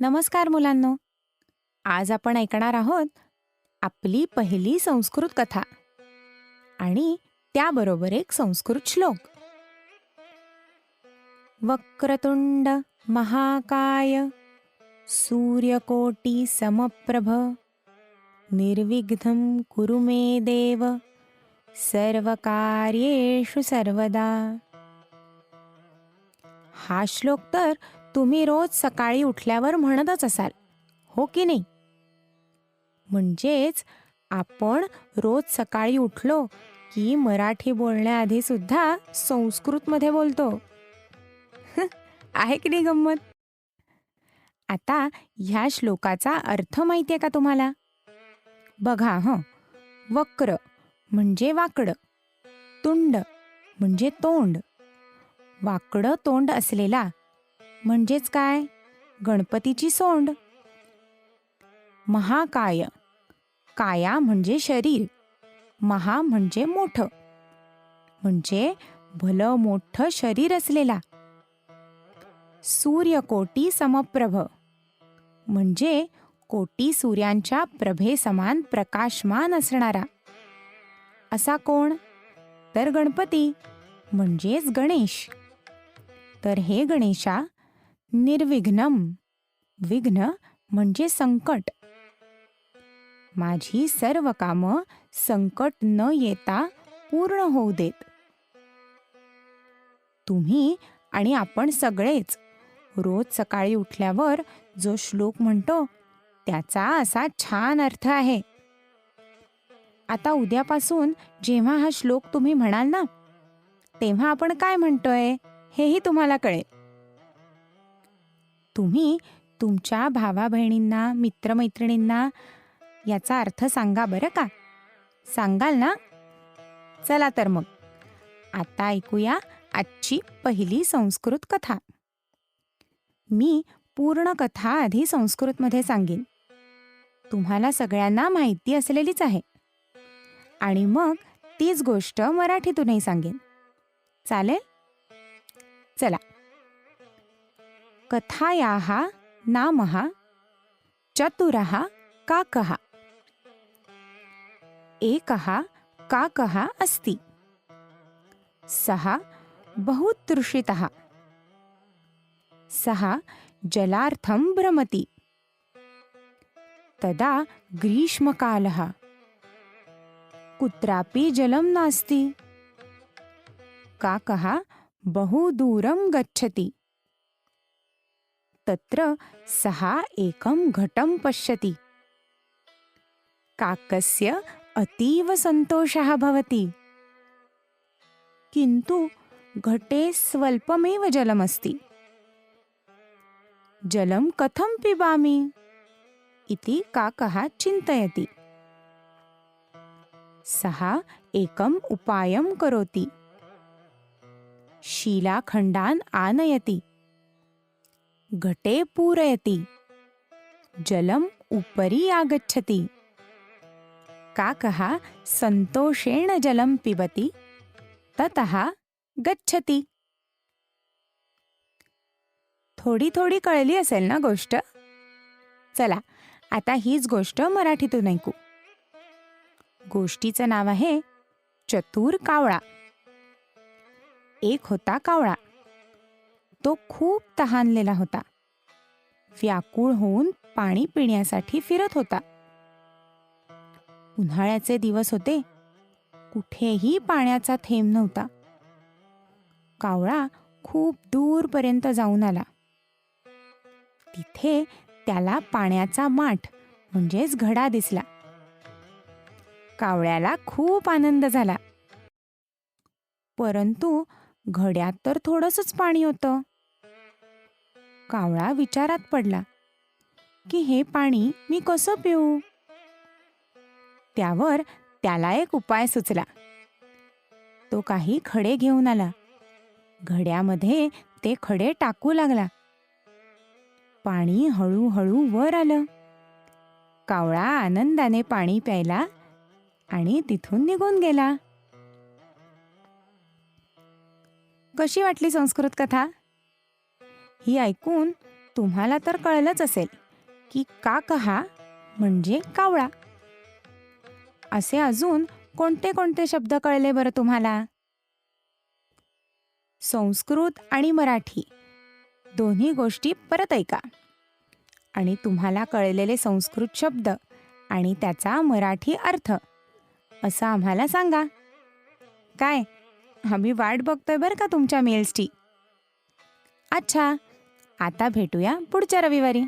नमस्कार मुलांनो. आज आपण ऐकणार आहोत आपली पहिली संस्कृत कथा आणि त्याबरोबर एक संस्कृत श्लोक. वक्रतुंड महाकाय सूर्यकोटी समप्रभ निर्विघ्नं कुरु मे देव सर्वकार्येषु सर्वदा. हा श्लोक तर तुम्ही रोज सकाळी उठल्यावर म्हणतच असाल. हो की नाही? म्हणजेच आपण रोज सकाळी उठलो की मराठी बोलण्याआधी सुद्धा संस्कृतमध्ये बोलतो. आहे की नाही गंमत? आता ह्या श्लोकाचा अर्थ माहितीये का तुम्हाला? बघा हं वक्र म्हणजे वाकडं तुंड म्हणजे तोंड. वाकडं तोंड असलेला म्हणजेच काय? गणपतीची सोंड. महाकाय. काया म्हणजे शरीर. महा म्हणजे मोठं. म्हणजे भलं मोठं शरीर असलेला. सूर्यकोटी समप्रभ. म्हणजे कोटी सूर्यांच्या प्रभेसमान प्रकाशमान असणारा. असा कोण? तर गणपती. म्हणजेच गणेश. तर हे गणेशा निर्विघ्नम. विघ्न म्हणजे संकट. माझी सर्व कामं संकट न येता पूर्ण होऊ देत. तुम्ही आणि आपण सगळेच रोज सकाळी उठल्यावर जो श्लोक म्हणतो त्याचा असा छान अर्थ आहे. आता उद्यापासून जेव्हा हा श्लोक तुम्ही म्हणाल ना तेव्हा आपण काय म्हणतोय हेही तुम्हाला कळेल. तुम्ही तुमच्या भावा बहिणींना मित्रमैत्रिणींना याचा अर्थ सांगा बरं का? सांगाल ना? चला तर मग. आता ऐकूया आजची पहिली संस्कृत कथा. मी पूर्ण कथा आधी संस्कृतमध्ये सांगेन. तुम्हाला सगळ्यांना माहिती असलेलीच आहे. आणि मग तीच गोष्ट मराठीतूनही सांगेन. चालेल? चला. कथायाः नामः चतुरः काकः। एकः काकः अस्ति। सः बहु तृषितः सः जलार्थं भ्रमति। तदा ग्रीष्मकालः। कुत्रापि जलं नास्ति। काकः बहु दूरं गच्छति। तत्र सः एकं घटं पश्यति। काकस्य अतीव सन्तोषः भवति। किन्तु घटे स्वल्पमेव जलमस्ति। जलं कथं पिबामि? इति काकः चिन्तयति। सः एकम् उपायं करोति। शिलाखण्डान् आनयति। घटे पूरयति। जलम् उपरि आगच्छति। काकः सन्तोषेण जलं पिबति। ततः गच्छति। थोडी थोडी कळली असेल ना गोष्ट? चला आता हीच गोष्ट मराठीतून ऐकू. गोष्टीचं नाव आहे चतुर कावळा. एक होता कावळा. तो खूप तहानलेला होता. व्याकुळ होऊन पाणी पिण्यासाठी फिरत होता. उन्हाळ्याचे दिवस होते. कुठेही पाण्याचा थेंब नव्हता. कावळा खूप दूरपर्यंत जाऊन आला. तिथे त्याला पाण्याचा माठ म्हणजेच घडा दिसला. कावळ्याला खूप आनंद झाला. परंतु घड्यात तर थोडंसंच पाणी होतं. कावळा विचारात पडला की हे पाणी मी कसं पिऊ? त्यावर त्याला एक उपाय सुचला. तो काही खडे घेऊन आला. घड्यामध्ये ते खडे टाकू लागला. पाणी हळूहळू वर आलं. कावळा आनंदाने पाणी प्यायला आणि तिथून निघून गेला. कशी वाटली संस्कृत कथा? ही ऐकून तुम्हाला तर कळलंच असेल की का कहा म्हणजे कावळा. असे अजून कोणते कोणते शब्द कळले बरं तुम्हाला? संस्कृत आणि मराठी. दोन्ही गोष्टी परत ऐका. आणि तुम्हाला कळलेले संस्कृत शब्द आणि त्याचा मराठी अर्थ. असं आम्हाला सांगा. काय? आम्ही वाट बघतोय बरं का तुमच्या मेल्सची? अच्छा! आता भेटूया पुढच्या रविवारी.